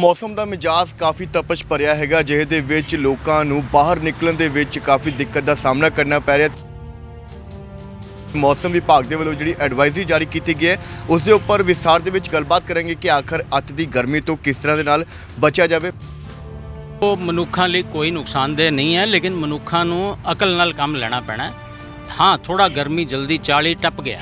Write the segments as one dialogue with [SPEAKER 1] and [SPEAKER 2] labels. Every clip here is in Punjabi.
[SPEAKER 1] ਮੌਸਮ ਦਾ ਮਿਜਾਜ਼ ਕਾਫੀ ਤਪਸ਼ ਭਰਿਆ ਹੈਗਾ ਜਿਹੇ ਦੇ ਵਿੱਚ ਲੋਕਾਂ ਨੂੰ ਬਾਹਰ ਨਿਕਲਣ ਦੇ ਵਿੱਚ ਕਾਫੀ ਦਿੱਕਤ ਦਾ ਸਾਹਮਣਾ ਕਰਨਾ ਪੈ ਰਿਹਾ ਮੌਸਮ ਵਿਭਾਗ ਦੇ ਵੱਲੋਂ ਜਿਹੜੀ ਐਡਵਾਈਜ਼ਰੀ ਜਾਰੀ ਕੀਤੀ ਗਈ ਹੈ ਉਸ ਦੇ ਉੱਪਰ ਵਿਸਥਾਰ ਦੇ ਵਿੱਚ ਗੱਲਬਾਤ ਕਰਾਂਗੇ ਕਿ ਆਖਰ ਅੱਤ ਦੀ ਗਰਮੀ ਤੋਂ ਕਿਸ ਤਰ੍ਹਾਂ ਦੇ ਨਾਲ ਬਚਿਆ ਜਾਵੇ
[SPEAKER 2] ਉਹ ਮਨੁੱਖਾਂ ਲਈ ਕੋਈ ਨੁਕਸਾਨਦੇਹ ਨਹੀਂ ਹੈ ਲੇਕਿਨ ਮਨੁੱਖਾਂ ਨੂੰ ਅਕਲ ਨਾਲ ਕੰਮ ਲੈਣਾ ਪੈਣਾ ਹੈ। ਥੋੜਾ ਗਰਮੀ ਜਲਦੀ 40 ਟੱਪ ਗਿਆ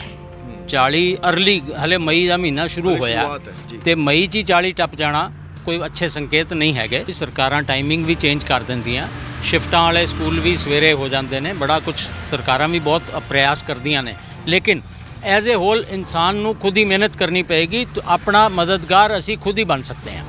[SPEAKER 2] 40 ਅਰਲੀ ਹਲੇ ਮਈ ਦਾ ਮਹੀਨਾ ਸ਼ੁਰੂ ਹੋਇਆ। ਤੇ ਮਈ 'ਚ ਹੀ 40 ਟੱਪ ਜਾਣਾ ਕੋਈ ਅੱਛੇ ਸੰਕੇਤ ਨਹੀਂ ਹੈਗੇ ਵੀ ਸਰਕਾਰਾਂ ਟਾਈਮਿੰਗ ਵੀ ਚੇਂਜ ਕਰ ਦਿੰਦੀਆਂ। ਸ਼ਿਫਟਾਂ ਵਾਲੇ ਸਕੂਲ ਵੀ ਸਵੇਰੇ ਹੋ ਜਾਂਦੇ ਨੇ, ਬੜਾ ਕੁਝ ਸਰਕਾਰਾਂ ਵੀ ਬਹੁਤ ਪ੍ਰਯਾਸ ਕਰਦੀਆਂ ਨੇ। ਲੇਕਿਨ ਐਜ਼ ਅ ਹੋਲ ਇਨਸਾਨ ਨੂੰ ਖੁਦ ਹੀ ਮਿਹਨਤ ਕਰਨੀ ਪਏਗੀ ਆਪਣਾ ਮਦਦਗਾਰ ਅਸੀਂ ਖੁਦ ਹੀ ਬਣ ਸਕਦੇ ਹਾਂ।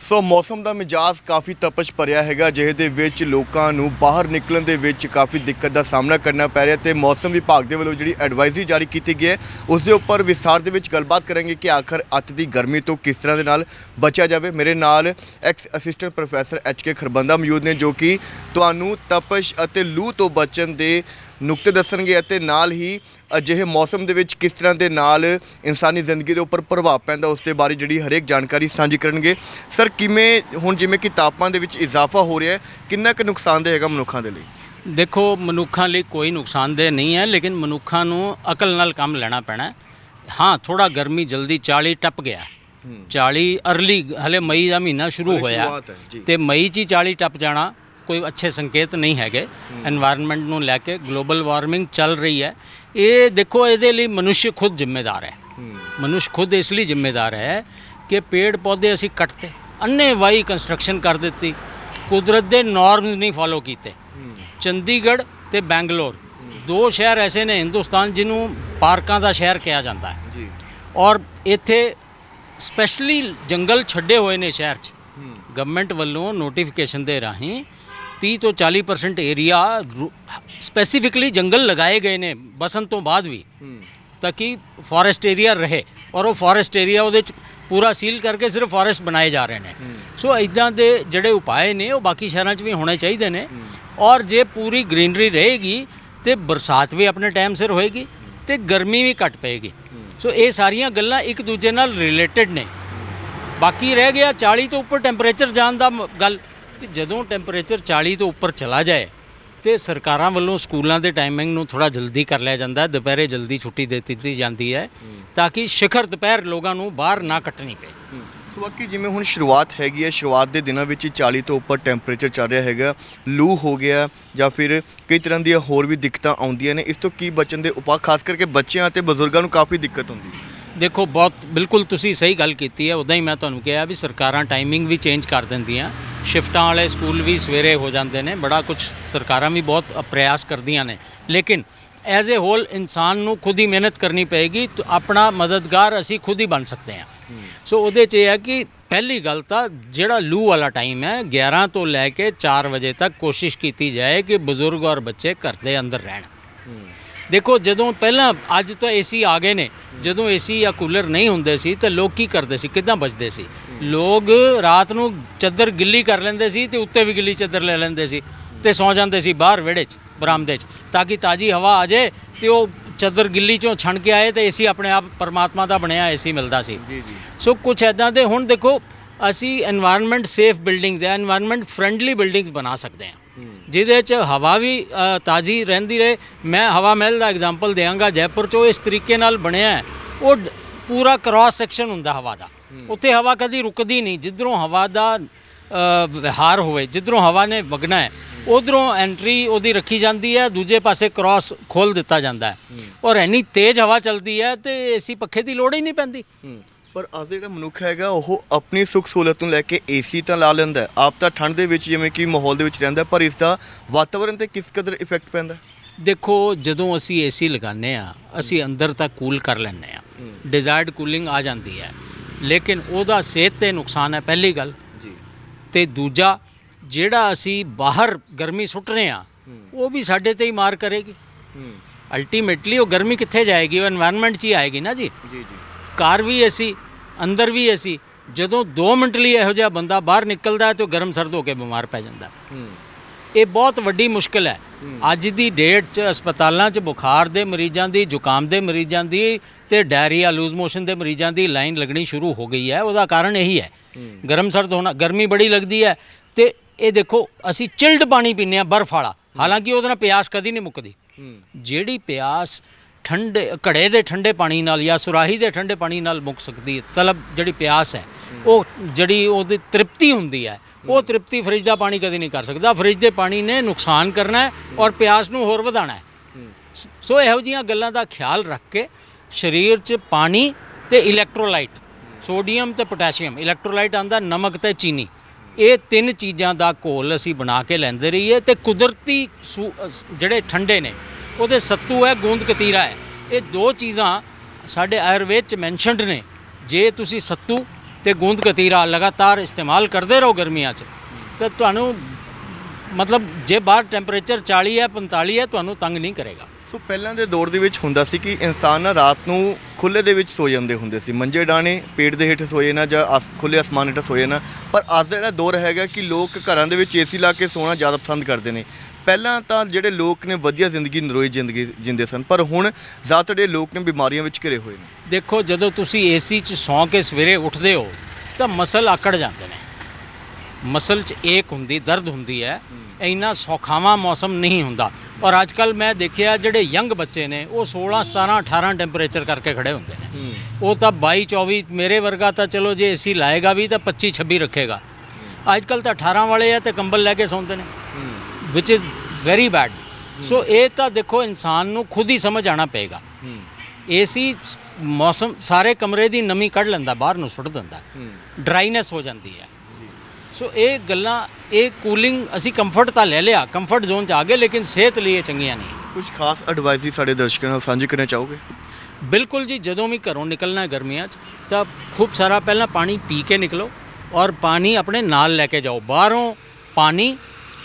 [SPEAKER 1] ਸੋ ਮੌਸਮ ਦਾ ਮਿਜਾਜ਼ ਕਾਫੀ ਤਪਸ਼ ਭਰਿਆ ਹੈਗਾ, ਜਿਹਦੇ ਦੇ ਵਿੱਚ ਲੋਕਾਂ ਨੂੰ ਬਾਹਰ ਨਿਕਲਣ ਦੇ ਵਿੱਚ ਕਾਫੀ ਦਿੱਕਤ ਦਾ ਸਾਹਮਣਾ ਕਰਨਾ ਪੈ ਰਿਹਾ ਤੇ ਮੌਸਮ ਵਿਭਾਗ ਦੇ ਵੱਲੋਂ ਜਿਹੜੀ ਐਡਵਾਈਜ਼ਰੀ ਜਾਰੀ ਕੀਤੀ ਗਈ ਹੈ ਉਸ ਦੇ ਉੱਪਰ ਵਿਸਥਾਰ ਦੇ ਵਿੱਚ ਗੱਲਬਾਤ ਕਰਾਂਗੇ ਕਿ ਆਖਰ ਅੱਤ ਦੀ ਗਰਮੀ ਤੋਂ ਕਿਸ ਤਰ੍ਹਾਂ ਦੇ ਨਾਲ ਬਚਿਆ ਜਾਵੇ। ਮੇਰੇ ਨਾਲ ex assistant professor H K Kharbanda ਮੌਜੂਦ ਨੇ, ਜੋ ਕਿ ਤੁਹਾਨੂੰ ਤਪਸ਼ ਅਤੇ ਲੂ ਤੋਂ ਬਚਣ ਦੇ ਨੁਕਤੇ ਦੱਸਣਗੇ ਅਤੇ ਨਾਲ ਹੀ ਅਜਿਹੇ ਮੌਸਮ ਦੇ ਵਿੱਚ ਕਿਸ ਤਰ੍ਹਾਂ ਦੇ ਨਾਲ ਇਨਸਾਨੀ ਜ਼ਿੰਦਗੀ ਦੇ ਉੱਪਰ ਪ੍ਰਭਾਵ ਪੈਂਦਾ ਉਸ ਦੇ ਬਾਰੇ ਜਿਹੜੀ ਹਰੇਕ ਜਾਣਕਾਰੀ ਸਾਂਝੀ ਕਰਨਗੇ। ਸਰ ਕਿਵੇਂ ਹੁਣ ਜਿਵੇਂ ਕਿ ਤਾਪਮਾਨ ਦੇ ਵਿੱਚ ਇਜ਼ਾਫਾ ਹੋ ਰਿਹਾ ਹੈ ਕਿੰਨਾ ਕੁ ਨੁਕਸਾਨਦੇਹ ਹੈਗਾ ਮਨੁੱਖਾਂ ਦੇ ਲਈ?
[SPEAKER 2] ਦੇਖੋ ਮਨੁੱਖਾਂ ਲਈ ਕੋਈ ਨੁਕਸਾਨਦੇਹ ਨਹੀਂ ਹੈ ਲੇਕਿਨ ਮਨੁੱਖਾਂ ਨੂੰ ਅਕਲ ਨਾਲ ਕੰਮ ਲੈਣਾ ਪੈਣਾ ਹੈ। ਥੋੜਾ ਗਰਮੀ ਜਲਦੀ 40 ਟੱਪ ਗਿਆ। 40 ਅਰਲੀ ਹਲੇ ਮਈ ਦਾ ਮਹੀਨਾ ਸ਼ੁਰੂ ਹੋਇਆ। ਤੇ ਮਈ 'ਚ ਹੀ 40 ਟੱਪ ਜਾਣਾ। ਕੋਈ ਅੱਛੇ ਸੰਕੇਤ ਨਹੀਂ ਹੈਗੇ। এনवायरमेंट ਨੂੰ ਲੈ ਕੇ ਗਲੋਬਲ ਵਾਰਮਿੰਗ ਚੱਲ ਰਹੀ ਹੈ। ਇਹ ਦੇਖੋ ਇਹਦੇ ਲਈ ਮਨੁੱਖ ਖੁਦ ਜ਼ਿੰਮੇਦਾਰ ਹੈ। ਮਨੁੱਖ ਖੁਦ ਇਸ ਲਈ ਜ਼ਿੰਮੇਦਾਰ ਹੈ ਕਿ ਪੇੜ ਪੌਦੇ ਅਸੀਂ ਕੱਟਤੇ ਅੰਨੇ ਵਾਈ ਕੰਸਟਰਕਸ਼ਨ ਕਰ ਦਿੱਤੀ। ਕੁਦਰਤ ਦੇ ਨਾਰਮਸ ਨਹੀਂ ਫਾਲੋ ਕੀਤੇ। ਚੰਡੀਗੜ੍ਹ ਤੇ ਬੈਂਗਲੌਰ ਦੋ ਸ਼ਹਿਰ ਐਸੇ ਨੇ ਹਿੰਦੁਸਤਾਨ ਜਿਹਨੂੰ ਪਾਰਕਾਂ ਦਾ ਸ਼ਹਿਰ ਕਿਹਾ ਜਾਂਦਾ ਹੈ। ਔਰ ਇੱਥੇ ਸਪੈਸ਼ਲੀ ਜੰਗਲ ਛੱਡੇ ਹੋਏ ਨੇ ਸ਼ਹਿਰ 'ਚ। ਗਵਰਨਮੈਂਟ ਵੱਲੋਂ ਨੋਟੀਫਿਕੇਸ਼ਨ ਦੇ ਰਾਹੀਂ 30 ਤੋਂ 40% ਏਰੀਆ ਸਪੈਸੀਫਿਕਲੀ ਜੰਗਲ ਲਗਾਏ ਗਏ ਨੇ ਬਸੰਤ ਤੋਂ ਬਾਅਦ ਵੀ ਤਾਂ ਕਿ ਫੋਰੈਸਟ ਏਰੀਆ ਰਹੇ ਔਰ ਉਹ ਫੋਰੈਸਟ ਏਰੀਆ ਉਹਦੇ ਚ ਪੂਰਾ ਸੀਲ ਕਰਕੇ ਸਿਰਫ ਫੋਰੈਸਟ ਬਣਾਏ ਜਾ ਰਹੇ ਨੇ ਸੋ ਇਦਾਂ ਦੇ ਜਿਹੜੇ ਉਪਾਏ ਨੇ ਉਹ ਬਾਕੀ ਸ਼ਹਿਰਾਂ 'ਚ ਵੀ ਹੋਣੇ ਚਾਹੀਦੇ ਨੇ ਔਰ ਜੇ ਪੂਰੀ ਗ੍ਰੀਨਰੀ ਰਹੇਗੀ ਤੇ ਬਰਸਾਤ ਵੀ ਆਪਣੇ ਟਾਈਮ ਸਿਰ ਹੋਏਗੀ ਤੇ ਗਰਮੀ ਵੀ ਘਟ ਪਏਗੀ ਸੋ ਇਹ ਸਾਰੀਆਂ ਗੱਲਾਂ ਇੱਕ ਦੂਜੇ ਨਾਲ ਰਿਲੇਟਡ ਨੇ ਬਾਕੀ ਰਹਿ ਗਿਆ 40 ਤੋਂ ਉੱਪਰ ਟੈਂਪਰੇਚਰ ਜਾਣ ਦਾ ਗੱਲ ਕਿ ਜਦੋਂ ਟੈਂਪਰੇਚਰ 40 ਤੋਂ ਉੱਪਰ ਚਲਾ ਜਾਏ ਤੇ ਸਰਕਾਰਾਂ ਵੱਲੋਂ ਸਕੂਲਾਂ ਦੇ ਟਾਈਮਿੰਗ ਨੂੰ ਥੋੜਾ ਜਲਦੀ ਕਰ ਲਿਆ ਜਾਂਦਾ ਹੈ ਦੁਪਹਿਰੇ ਜਲਦੀ ਛੁੱਟੀ ਦੇ ਦਿੱਤੀ ਜਾਂਦੀ ਹੈ ਤਾਂ ਕਿ ਸਿਖਰ ਦੁਪਹਿਰ ਲੋਕਾਂ ਨੂੰ ਬਾਹਰ ਨਾ ਕੱਟਣੀ ਪਏ।
[SPEAKER 1] ਸੋ ਬਾਕੀ ਜਿਵੇਂ ਹੁਣ ਸ਼ੁਰੂਆਤ ਹੈਗੀ ਹੈ ਸ਼ੁਰੂਆਤ ਦੇ ਦਿਨਾਂ ਵਿੱਚ ਹੀ 40 ਤੋਂ ਉੱਪਰ ਟੈਂਪਰੇਚਰ ਚੱਲ ਰਿਹਾ ਹੈਗਾ ਲੂ ਹੋ ਗਿਆ ਜਾਂ ਫਿਰ ਕਈ ਤਰ੍ਹਾਂ ਦੀਆਂ ਹੋਰ ਵੀ ਦਿੱਕਤਾਂ ਆਉਂਦੀਆਂ ਨੇ ਇਸ ਤੋਂ ਕੀ ਬਚਣ ਦੇ ਉਪਾਅ ਖਾਸ ਕਰਕੇ ਬੱਚਿਆਂ ਅਤੇ ਬਜ਼ੁਰਗਾਂ ਨੂੰ ਕਾਫੀ ਦਿੱਕਤ ਹੁੰਦੀ ਹੈ।
[SPEAKER 2] ਦੇਖੋ ਬਹੁਤ ਬਿਲਕੁਲ ਤੁਸੀਂ ਸਹੀ ਗੱਲ ਕੀਤੀ ਹੈ ਉਦਾਂ ਹੀ ਮੈਂ ਤੁਹਾਨੂੰ ਕਿਹਾ ਵੀ ਸਰਕਾਰਾਂ ਟਾਈਮਿੰਗ ਵੀ ਚੇਂਜ ਕਰ ਦਿੰਦੀਆਂ ਸ਼ਿਫਟਾਂ ਵਾਲੇ ਸਕੂਲ ਵੀ ਸਵੇਰੇ ਹੋ ਜਾਂਦੇ ਨੇ ਬੜਾ ਕੁਝ ਸਰਕਾਰਾਂ ਵੀ ਬਹੁਤ ਪ੍ਰਯਾਸ ਕਰਦੀਆਂ ਨੇ। ਲੇਕਿਨ ਐਜ਼ ਅ ਹੋਲ ਇਨਸਾਨ ਨੂੰ ਖੁਦ ਹੀ ਮਿਹਨਤ ਕਰਨੀ ਪਏਗੀ ਆਪਣਾ ਮਦਦਗਾਰ ਅਸੀਂ ਖੁਦ ਹੀ ਬਣ ਸਕਦੇ ਹਾਂ। ਸੋ ਉਹਦੇ 'ਚ ਇਹ ਹੈ ਕਿ ਪਹਿਲੀ ਗੱਲ ਤਾਂ ਜਿਹੜਾ ਲੂ ਵਾਲਾ ਟਾਈਮ ਹੈ 11 ਤੋਂ ਲੈ ਕੇ 4 ਵਜੇ ਤੱਕ ਕੋਸ਼ਿਸ਼ ਕੀਤੀ ਜਾਏ ਕਿ ਬਜ਼ੁਰਗ ਔਰ ਬੱਚੇ ਘਰ ਦੇ ਅੰਦਰ ਰਹਿਣ। ਦੇਖੋ ਜਦੋਂ ਪਹਿਲਾਂ ਅੱਜ ਤਾਂ ਏਸੀ ਆ ਗਏ ਨੇ ਜਦੋਂ ਏਸੀ ਜਾਂ ਕੂਲਰ ਨਹੀਂ ਹੁੰਦੇ ਸੀ ਤਾਂ ਲੋਕ ਕੀ ਕਰਦੇ ਸੀ? ਕਿੱਦਾਂ ਬਚਦੇ ਸੀ? ਲੋਕ ਰਾਤ ਨੂੰ ਚਾਦਰ ਗਿੱਲੀ ਕਰ ਲੈਂਦੇ ਸੀ ਤੇ ਉੱਤੇ ਵੀ ਗਿੱਲੀ ਚਾਦਰ ਲੈ ਲੈਂਦੇ ਸੀ ਤੇ ਸੌ ਜਾਂਦੇ ਸੀ ਬਾਹਰ ਵਿਹੜੇ 'ਚ ਬਰਾਮਦੇ 'ਚ ਤਾਂ ਕਿ ਤਾਜੀ ਹਵਾ ਆ ਜਾਏ ਤੇ ਉਹ ਚਾਦਰ ਗਿੱਲੀ ਚੋਂ ਛਣ ਕੇ ਆਏ ਤੇ ਏਸੀ ਆਪਣੇ ਆਪ ਪਰਮਾਤਮਾ ਦਾ ਬਣਿਆ ਏਸੀ ਮਿਲਦਾ ਸੀ। ਸੋ ਕੁਝ ਐਦਾਂ ਦੇ ਹੁਣ ਦੇਖੋ ਅਸੀਂ এনवायरमेंट ਸੇਫ ਬਿਲਡਿੰਗਸ ਐ এনवायरमेंट ਫਰੈਂਡਲੀ ਬਿਲਡਿੰਗਸ ਬਣਾ ਸਕਦੇ ਹਾਂ। ਜਿਹਦੇ ਚ ਹਵਾ ਵੀ ਤਾਜ਼ੀ ਰਹਿੰਦੀ ਰਹੇ। ਮੈਂ ਹਵਾ ਮਹਿਲ ਦਾ ਐਗਜ਼ਾਮਪਲ ਦਿਆਂਗਾ ਜੈਪੁਰ ਚ ਉਹ ਇਸ ਤਰੀਕੇ ਨਾਲ ਬਣਿਆ ਉਹ ਪੂਰਾ ਕ੍ਰਾਸ ਸੈਕਸ਼ਨ ਹੁੰਦਾ ਹਵਾ ਦਾ। ਉੱਥੇ ਹਵਾ ਕਦੀ ਰੁਕਦੀ ਨਹੀਂ। ਜਿੱਧਰੋਂ ਹਵਾ ਦਾ ਵਿਹਾਰ ਹੋਵੇ ਜਿੱਧਰੋਂ ਹਵਾ ਨੇ ਵਗਣਾ ਹੈ ਉਧਰੋਂ ਐਂਟਰੀ ਉਹਦੀ ਰੱਖੀ ਜਾਂਦੀ ਹੈ ਦੂਜੇ ਪਾਸੇ ਕ੍ਰਾਸ ਖੋਲ ਦਿੱਤਾ ਜਾਂਦਾ ਹੈ। ਔਰ ਇੰਨੀ ਤੇਜ਼ ਹਵਾ ਚੱਲਦੀ ਹੈ ਤੇ ਏਸੀ ਪੱਖੇ ਦੀ ਲੋੜ ਹੀ ਨਹੀਂ ਪੈਂਦੀ।
[SPEAKER 1] ਪਰ ਅੱਜ ਜਿਹੜਾ ਮਨੁੱਖ ਹੈਗਾ ਉਹ ਆਪਣੀ ਸੁੱਖ ਸਹੂਲਤ ਨੂੰ ਲੈ ਕੇ ਏਸੀ ਤਾਂ ਲਾ ਲੈਂਦਾ ਆਪ ਤਾਂ ਠੰਡ ਦੇ ਵਿੱਚ ਜਿਵੇਂ ਕਿ ਮਾਹੌਲ ਦੇ ਵਿੱਚ ਰਹਿੰਦਾ ਪਰ ਇਸ ਦਾ ਵਾਤਾਵਰਣ ਤੇ ਕਿਸ ਕਦਰ ਇਫੈਕਟ ਪੈਂਦਾ
[SPEAKER 2] ਦੇਖੋ ਜਦੋਂ ਅਸੀਂ ਏਸੀ ਲਗਾਉਂਦੇ ਆ ਅਸੀਂ ਅੰਦਰ ਤਾਂ ਕੂਲ ਕਰ ਲੈਂਦੇ ਆ ਡਿਜ਼ਾਇਰਡ ਕੂਲਿੰਗ ਆ ਜਾਂਦੀ ਹੈ। ਲੇਕਿਨ ਉਹਦਾ ਸਿਹਤ ਤੇ ਨੁਕਸਾਨ ਹੈ ਪਹਿਲੀ ਗੱਲ। ਤੇ ਦੂਜਾ ਜਿਹੜਾ ਅਸੀਂ ਬਾਹਰ ਗਰਮੀ ਸੁੱਟ ਰਹੇ ਆ ਉਹ ਵੀ ਸਾਡੇ ਤੇ ਹੀ ਮਾਰ ਕਰੇਗੀ। ਅਲਟੀਮੇਟਲੀ ਉਹ ਗਰਮੀ ਕਿੱਥੇ ਜਾਏਗੀ? ਉਹ এনवायरमेंट 'ਚ ਹੀ ਆਏਗੀ ਨਾ ਜੀ।
[SPEAKER 1] ਜੀ ਜੀ।
[SPEAKER 2] ਕਾਰ ਵੀ ਅਸੀਂ ਅੰਦਰ ਵੀ ਏਸੀ ਜਦੋਂ 2 ਮਿੰਟ ਲਈ ਇਹੋ ਜਿਹਾ ਬੰਦਾ ਬਾਹਰ ਨਿਕਲਦਾ ਹੈ ਤਾਂ ਗਰਮ ਸਰਦ ਹੋ ਕੇ ਬਿਮਾਰ ਪੈ ਜਾਂਦਾ ਇਹ ਬਹੁਤ ਵੱਡੀ ਮੁਸ਼ਕਲ ਹੈ। ਅੱਜ ਦੀ ਡੇਟ 'ਚ ਹਸਪਤਾਲਾਂ 'ਚ ਬੁਖਾਰ ਦੇ ਮਰੀਜ਼ਾਂ ਦੀ ਜ਼ੁਕਾਮ ਦੇ ਮਰੀਜ਼ਾਂ ਦੀ ਤੇ ਡਾਇਰੀਆ ਲੂਜ਼ ਮੋਸ਼ਨ ਦੇ ਮਰੀਜ਼ਾਂ ਦੀ ਲਾਈਨ ਲੱਗਣੀ ਸ਼ੁਰੂ ਹੋ ਗਈ ਹੈ। ਉਹਦਾ ਕਾਰਨ ਇਹੀ ਹੈ। ਗਰਮ ਸਰਦ ਹੋਣਾ ਗਰਮੀ ਬੜੀ ਲੱਗਦੀ ਹੈ ਤੇ ਇਹ ਦੇਖੋ ਅਸੀਂ ਚਿਲਡ ਪਾਣੀ ਪੀਂਦੇ ਆ ਬਰਫ਼ ਵਾਲਾ। ਹਾਲਾਂਕਿ ਉਹਦੇ ਨਾਲ ਪਿਆਸ ਕਦੀ ਨਹੀਂ ਮੁੱਕਦੀ। ਜਿਹੜੀ ਪਿਆਸ ਠੰਡੇ ਘੜੇ ਦੇ ਠੰਡੇ ਪਾਣੀ ਨਾਲ ਜਾਂ ਸੁਰਾਹੀ ਦੇ ਠੰਡੇ ਪਾਣੀ ਨਾਲ ਮੁੱਕ ਸਕਦੀ ਹੈ। ਤਲਬ ਜਿਹੜੀ ਪਿਆਸ ਹੈ ਉਹ ਜਿਹੜੀ ਉਹਦੀ ਤ੍ਰਿਪਤੀ ਹੁੰਦੀ ਹੈ ਉਹ ਤ੍ਰਿਪਤੀ ਫ੍ਰਿਜ ਦਾ ਪਾਣੀ ਕਦੀ ਨਹੀਂ ਕਰ ਸਕਦਾ। ਫ੍ਰਿਜ ਦੇ ਪਾਣੀ ਨੇ ਨੁਕਸਾਨ ਕਰਨਾ ਹੈ ਔਰ ਪਿਆਸ ਨੂੰ ਹੋਰ ਵਧਾਉਣਾ ਹੈ। ਸੋ ਇਹੋ ਜਿਹੀਆਂ ਗੱਲਾਂ ਦਾ ਖਿਆਲ ਰੱਖ ਕੇ ਸਰੀਰ 'ਚ ਪਾਣੀ ਤੇ ਇਲੈਕਟ੍ਰੋਲਾਈਟ ਸੋਡੀਅਮ ਤੇ ਪੋਟਾਸ਼ੀਅਮ ਇਲੈਕਟ੍ਰੋਲਾਈਟ ਆਂਦਾ ਨਮਕ ਤੇ ਚੀਨੀ ਇਹ ਤਿੰਨ ਚੀਜ਼ਾਂ ਦਾ ਘੋਲ ਅਸੀਂ ਬਣਾ ਕੇ ਲੈਂਦੇ ਰਹੀਏ ਤੇ ਕੁਦਰਤੀ ਜਿਹੜੇ ਠੰਡੇ ਨੇ ਉਹਦੇ ਸੱਤੂ ਹੈ, ਗੂੰਦ ਕਤੀਰਾ ਹੈ। ਇਹ ਦੋ ਚੀਜ਼ਾਂ ਸਾਡੇ ਆਯੁਰਵੇਦ ਚ ਮੈਂਸ਼ਨਡ ਨੇ। ਜੇ ਤੁਸੀਂ ਸੱਤੂ ਤੇ ਗੂੰਦ ਕਤੀਰਾ ਲਗਾਤਾਰ ਇਸਤੇਮਾਲ ਕਰਦੇ ਰਹੋ ਗਰਮੀਆਂ 'ਚ, ਤਾਂ ਤੁਹਾਨੂੰ ਮਤਲਬ ਜੇ ਬਾਹਰ ਟੈਂਪਰੇਚਰ 40 ਹੈ 45 ਹੈ, ਤੁਹਾਨੂੰ ਤੰਗ ਨਹੀਂ ਕਰੇਗਾ।
[SPEAKER 1] ਸੋ ਪਹਿਲਾਂ ਦੇ ਦੌਰ ਦੇ ਵਿੱਚ ਹੁੰਦਾ ਸੀ ਕਿ ਇਨਸਾਨ ਨਾ ਰਾਤ ਨੂੰ ਖੁੱਲੇ ਦੇ ਵਿੱਚ ਸੋ ਜਾਂਦੇ ਹੁੰਦੇ ਸੀ। ਮੰਜੇ ਡਾਣੇ ਪੇਟ ਦੇ ਹੇਠ ਸੋਏ ਨਾ ਜਾਂ ਆਸ- ਖੁੱਲੇ ਅਸਮਾਨ ਹੇਠ ਸੋਏ ਨਾ। ਪਰ ਅੱਜ ਦਾ ਜਿਹੜਾ ਦੌਰ ਹੈਗਾ ਕਿ ਲੋਕ ਘਰਾਂ ਦੇ ਵਿੱਚ ਏਸੀ ਲਾ ਕੇ ਸੋਣਾ ਜ਼ਿਆਦਾ ਪਸੰਦ ਕਰਦੇ ਨੇ। ਪਹਿਲਾਂ ਤਾਂ ਜਿਹੜੇ ਲੋਕ ਨੇ ਵਧੀਆ ਜ਼ਿੰਦਗੀ ਨਰੋਈ ਜ਼ਿੰਦਗੀ ਜਿੰਦੇ ਸਨ ਪਰ ਹੁਣ ਜ਼ਿਆਦਾਤਰ ਲੋਕ ਨੇ ਬਿਮਾਰੀਆਂ ਵਿੱਚ ਘਿਰੇ ਹੋਏ ਨੇ।
[SPEAKER 2] ਦੇਖੋ ਜਦੋਂ ਤੁਸੀਂ ਏਸੀ 'ਚ ਸੌਂ ਕੇ ਸਵੇਰੇ ਉੱਠਦੇ ਹੋ ਤਾਂ ਮਸਲ ਆਕੜ ਜਾਂਦੇ ਨੇ। ਮਸਲ 'ਚ ਏਕ ਹੁੰਦੀ ਦਰਦ ਹੁੰਦੀ ਹੈ। ਇੰਨਾ ਸੌਖਾਵਾਂ ਮੌਸਮ ਨਹੀਂ ਹੁੰਦਾ। ਔਰ ਅੱਜ ਕੱਲ ਮੈਂ ਦੇਖਿਆ ਜਿਹੜੇ ਯੰਗ ਬੱਚੇ ਨੇ ਉਹ 16 17 18 ਟੈਂਪਰੇਚਰ ਕਰਕੇ ਖੜੇ ਹੁੰਦੇ ਨੇ। ਉਹ ਤਾਂ 22 24 ਮੇਰੇ ਵਰਗਾ ਤਾਂ ਚਲੋ ਜੇ ਏਸੀ ਲਾਏਗਾ ਵੀ ਤਾਂ 25 26 ਰੱਖੇਗਾ। ਅੱਜ ਕੱਲ ਤਾਂ 18 ਵਾਲੇ ਆ ਤੇ ਕੰਬਲ ਲੈ ਕੇ ਸੌਂਦੇ ਨੇ। Which is very bad so ਇਹ ਤਾਂ ਦੇਖੋ ਇਨਸਾਨ ਨੂੰ ਖੁਦ ਹੀ ਸਮਝ ਆਣਾ ਪਏਗਾ। ਏਸੀ ਮੌਸਮ ਸਾਰੇ ਕਮਰੇ ਦੀ ਨਮੀ ਕੱਢ ਲੈਂਦਾ ਬਾਹਰ ਨੂੰ ਸੁੱਟ ਦਿੰਦਾ। ਡਰਾਈਨੈਸ ਹੋ ਜਾਂਦੀ ਹੈ। ਸੋ ਇਹ ਗੱਲਾਂ ਇਹ ਕੂਲਿੰਗ ਅਸੀਂ ਕੰਫਰਟ ਤਾਂ ਲੈ ਲਿਆ ਕੰਫਰਟ ਜ਼ੋਨ ਚ ਆ ਗਏ ਲੇਕਿਨ ਸਿਹਤ ਲਈ ਇਹ ਚੰਗੀਆਂ ਨਹੀਂ।
[SPEAKER 1] ਕੁਝ ਖਾਸ ਐਡਵਾਈਜ਼ਰੀ ਸਾਡੇ ਦਰਸ਼ਕਾਂ ਨਾਲ ਸਾਂਝੀ ਕਰਨਾ ਚਾਹੋਗੇ?
[SPEAKER 2] ਬਿਲਕੁਲ ਜੀ ਜਦੋਂ ਵੀ ਘਰੋਂ ਨਿਕਲਣਾ ਹੈ ਗਰਮੀਆਂ 'ਚ ਤਾਂ ਖੂਬ ਸਾਰਾ ਪਹਿਲਾਂ ਪਾਣੀ ਪੀ ਕੇ ਨਿਕਲੋ ਔਰ ਪਾਣੀ ਆਪਣੇ ਨਾਲ ਲੈ ਕੇ ਜਾਓ। ਬਾਹਰੋਂ ਪਾਣੀ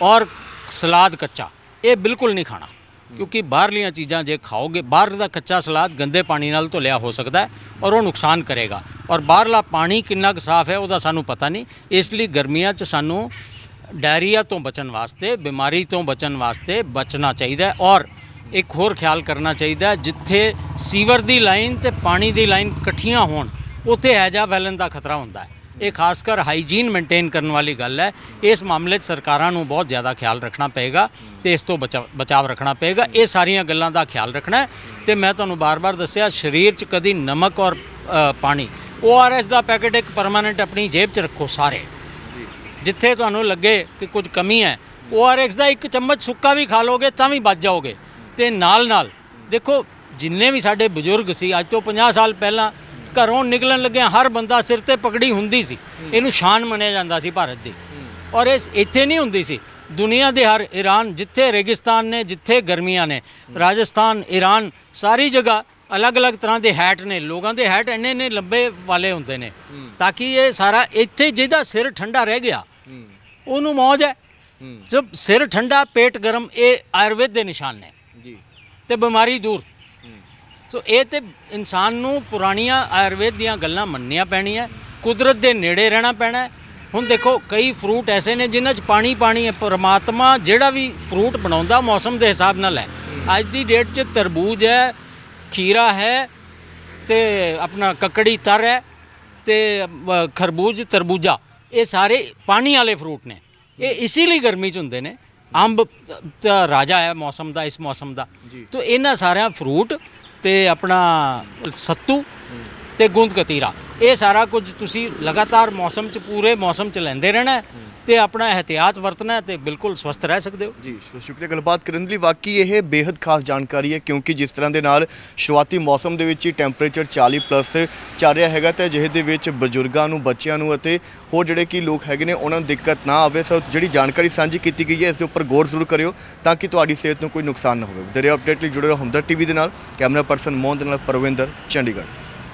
[SPEAKER 2] ਔਰ ਸਲਾਦ ਕੱਚਾ। ਇਹ ਬਿਲਕੁਲ ਨਹੀਂ ਖਾਣਾ। ਕਿਉਂਕਿ ਬਾਹਰਲੀਆਂ ਚੀਜ਼ਾਂ ਜੇ ਖਾਓਗੇ, ਬਾਹਰ ਦਾ ਕੱਚਾ ਸਲਾਦ ਗੰਦੇ ਪਾਣੀ ਨਾਲ ਧੁਲਿਆ ਹੋ ਸਕਦਾ ਔਰ ਉਹ ਨੁਕਸਾਨ ਕਰੇਗਾ। ਔਰ ਬਾਹਰਲਾ ਪਾਣੀ ਕਿੰਨਾ ਕੁ ਸਾਫ਼ ਹੈ, ਉਹਦਾ ਸਾਨੂੰ ਪਤਾ ਨਹੀਂ। ਇਸ ਲਈ ਗਰਮੀਆਂ 'ਚ ਸਾਨੂੰ ਡਾਇਰੀਆ ਤੋਂ ਬਚਣ ਵਾਸਤੇ, ਬਿਮਾਰੀ ਤੋਂ ਬਚਣ ਵਾਸਤੇ ਬਚਣਾ ਚਾਹੀਦਾ ਔਰ ਇੱਕ ਹੋਰ ਖਿਆਲ ਕਰਨਾ ਚਾਹੀਦਾ ਜਿੱਥੇ ਸੀਵਰ ਦੀ ਲਾਈਨ ਤੇ ਪਾਣੀ ਦੀ ਲਾਈਨ ਇਕੱਠੀਆਂ ਹੋਣ, ਉੱਥੇ ਹੈਜਾ ਫੈਲਣ ਦਾ ਖਤਰਾ ਹੁੰਦਾ ਹੈ। ਇਹ ਖਾਸ ਕਰ ਹਾਈਜੀਨ ਮੇਨਟੇਨ ਕਰਨ ਵਾਲੀ ਗੱਲ ਹੈ। ਇਸ ਮਾਮਲੇ 'ਚ ਸਰਕਾਰਾਂ ਨੂੰ ਬਹੁਤ ਜ਼ਿਆਦਾ ਖਿਆਲ ਰੱਖਣਾ ਪਏਗਾ ਤੇ ਇਸ ਤੋਂ ਬਚਾ- ਬਚਾਵ ਰੱਖਣਾ ਪਏਗਾ। ਇਹ ਸਾਰੀਆਂ ਗੱਲਾਂ ਦਾ ਖਿਆਲ ਰੱਖਣਾ ਤੇ ਮੈਂ ਤੁਹਾਨੂੰ ਬਾਰ-ਬਾਰ ਦੱਸਿਆ ਸਰੀਰ 'ਚ ਕਦੀ ਨਮਕ ਔਰ ਪਾਣੀ ORS ਦਾ ਪੈਕੇਟ ਇੱਕ ਪਰਮਾਨੈਂਟ ਆਪਣੀ ਜੇਬ 'ਚ ਰੱਖੋ ਸਾਰੇ। ਜਿੱਥੇ ਤੁਹਾਨੂੰ ਲੱਗੇ ਕਿ ਕੁਝ ਕਮੀ ਹੈ ORX ਦਾ ਇੱਕ ਚਮਚ ਸੁੱਕਾ ਵੀ ਖਾ ਲੋਗੇ ਤਾਂ ਵੀ ਬਚ ਜਾਓਗੇ। ਤੇ ਨਾਲ ਨਾਲ ਦੇਖੋ ਜਿੰਨੇ ਵੀ ਸਾਡੇ ਬਜ਼ੁਰਗ ਸੀ ਅੱਜ ਤੋਂ 50 ਸਾਲ ਪਹਿਲਾਂ ਘਰੋਂ ਨਿਕਲਣ ਲੱਗਿਆ ਹਰ ਬੰਦਾ ਸਿਰ ਤੇ ਪਗੜੀ ਹੁੰਦੀ ਸੀ। ਇਹਨੂੰ ਸ਼ਾਨ ਮੰਨਿਆ ਜਾਂਦਾ ਸੀ ਭਾਰਤ ਦੀ। ਔਰ ਇਸ ਇੱਥੇ ਨਹੀਂ ਹੁੰਦੀ ਸੀ। ਦੁਨੀਆ ਦੇ ਹਰ ਈਰਾਨ ਜਿੱਥੇ ਰੇਗਿਸਤਾਨ ਨੇ ਜਿੱਥੇ ਗਰਮੀਆਂ ਨੇ ਰਾਜਸਥਾਨ ਈਰਾਨ ਸਾਰੀ ਜਗ੍ਹਾ ਅਲੱਗ-ਅਲੱਗ ਤਰ੍ਹਾਂ ਦੇ ਹੈਟ ਨੇ। ਲੋਕਾਂ ਦੇ ਹੈਟ ਇੰਨੇ ਨੇ ਲੰਬੇ ਵਾਲੇ ਹੁੰਦੇ ਨੇ। ਤਾਂ ਕਿ ਇਹ ਸਾਰਾ ਇੱਥੇ ਜਿਹਦਾ ਸਿਰ ਠੰਡਾ ਰਹਿ ਗਿਆ ਉਹਨੂੰ ਮੌਜ ਹੈ। ਜਬ ਸਿਰ ਠੰਡਾ ਪੇਟ ਗਰਮ ਇਹ ਆਯੁਰਵੇਦ ਦੇ ਨਿਸ਼ਾਨ ਨੇ।
[SPEAKER 1] ਜੀ।
[SPEAKER 2] ਤੇ ਬਿਮਾਰੀ ਦੂਰ। ਸੋ ਇਹ ਤੇ ਇਨਸਾਨ ਨੂੰ ਪੁਰਾਣੀਆਂ ਆਯੁਰਵੇਦ ਦੀਆਂ ਗੱਲਾਂ ਮੰਨਣੀਆਂ ਪੈਣੀਆਂ ਕੁਦਰਤ ਦੇ ਨੇੜੇ ਰਹਿਣਾ ਪੈਣਾ। ਹੁਣ ਦੇਖੋ ਕਈ ਫਰੂਟ ਐਸੇ ਨੇ ਜਿਨ੍ਹਾਂ 'ਚ ਪਾਣੀ ਪਾਣੀ ਹੈ ਪਰਮਾਤਮਾ ਜਿਹੜਾ ਵੀ ਫਰੂਟ ਬਣਾਉਂਦਾ ਮੌਸਮ ਦੇ ਹਿਸਾਬ ਨਾਲ ਹੈ। ਅੱਜ ਦੀ ਡੇਟ 'ਚ ਤਰਬੂਜ ਹੈ ਖੀਰਾ ਹੈ ਤੇ ਆਪਣਾ ਕੱਕੜੀ ਤਰ ਹੈ ਤੇ ਖਰਬੂਜ ਤਰਬੂਜਾ ਇਹ ਸਾਰੇ ਪਾਣੀ ਵਾਲੇ ਫਰੂਟ ਨੇ। ਇਹ ਇਸੇ ਲਈ ਗਰਮੀ 'ਚ ਹੁੰਦੇ ਨੇ। ਅੰਬ ਤਾਂ ਰਾਜਾ ਹੈ ਮੌਸਮ ਦਾ ਇਸ ਮੌਸਮ ਦਾ। ਤੋ ਇਹਨਾਂ ਸਾਰਿਆਂ ਫਰੂਟ ਤੇ ਆਪਣਾ ਸੱਤੂ ਤੇ ਗੂੰਦ ਕਤੀਰਾ ਇਹ ਸਾਰਾ ਕੁਝ ਤੁਸੀਂ ਲਗਾਤਾਰ ਮੌਸਮ 'ਚ ਪੂਰੇ ਮੌਸਮ 'ਚ ਲੈਂਦੇ ਰਹਿਣਾ ਤੇ ਆਪਣਾ ਇਹਤਿਆਤ ਵਰਤਣਾ ਹੈ ਤੇ ਬਿਲਕੁਲ ਸਵਸਥ ਰਹਿ ਸਕਦੇ ਹੋ।
[SPEAKER 1] ਜੀ ਸੋ ਸ਼ੁਕਰੀਆ, ਗੱਲਬਾਤ ਕਰਨ ਲਈ ਵਾਕਈ ਇਹ ਬੇहद ਖਾਸ ਜਾਣਕਾਰੀ ਹੈ ਕਿਉਂਕਿ ਜਿਸ ਤਰ੍ਹਾਂ ਦੇ ਨਾਲ ਸ਼ੁਰੂਆਤੀ ਮੌਸਮ ਦੇ ਵਿੱਚ ਹੀ ਟੈਂਪਰੇਚਰ 40 ਪਲੱਸ ਚੱਲ ਰਿਹਾ ਹੈਗਾ ਤੇ ਅਜਿਹੇ ਦੇ ਵਿੱਚ ਬਜ਼ੁਰਗਾਂ ਨੂੰ, ਬੱਚਿਆਂ ਨੂੰ ਅਤੇ ਹੋਰ ਜਿਹੜੇ ਕਿ ਲੋਕ ਹੈਗੇ ਨੇ, ਉਹਨਾਂ ਨੂੰ ਦਿੱਕਤ ਨਾ ਆਵੇ। ਸੋ ਜਿਹੜੀ ਜਾਣਕਾਰੀ ਸਾਂਝੀ ਕੀਤੀ ਗਈ ਹੈ, ਇਸ ਦੇ ਉੱਪਰ ਗੌਰ ਜ਼ਰੂਰ ਕਰਿਓ ਤਾਂ ਕਿ ਤੁਹਾਡੀ ਸਿਹਤ ਨੂੰ ਕੋਈ ਨੁਕਸਾਨ ਨਾ ਹੋਵੇ। ਦਰਿਆ ਅਪਡੇਟ ਲਈ ਜੁੜੇ ਰਹੋ ਹਮਦਰ ਟੀਵੀ ਦੇ ਨਾਲ। ਕੈਮਰਾ ਪਰਸਨ ਮੋਹਨ ਦੇ ਨਾਲ ਪਰਵਿੰਦਰ, ਚੰਡੀਗੜ੍ਹ।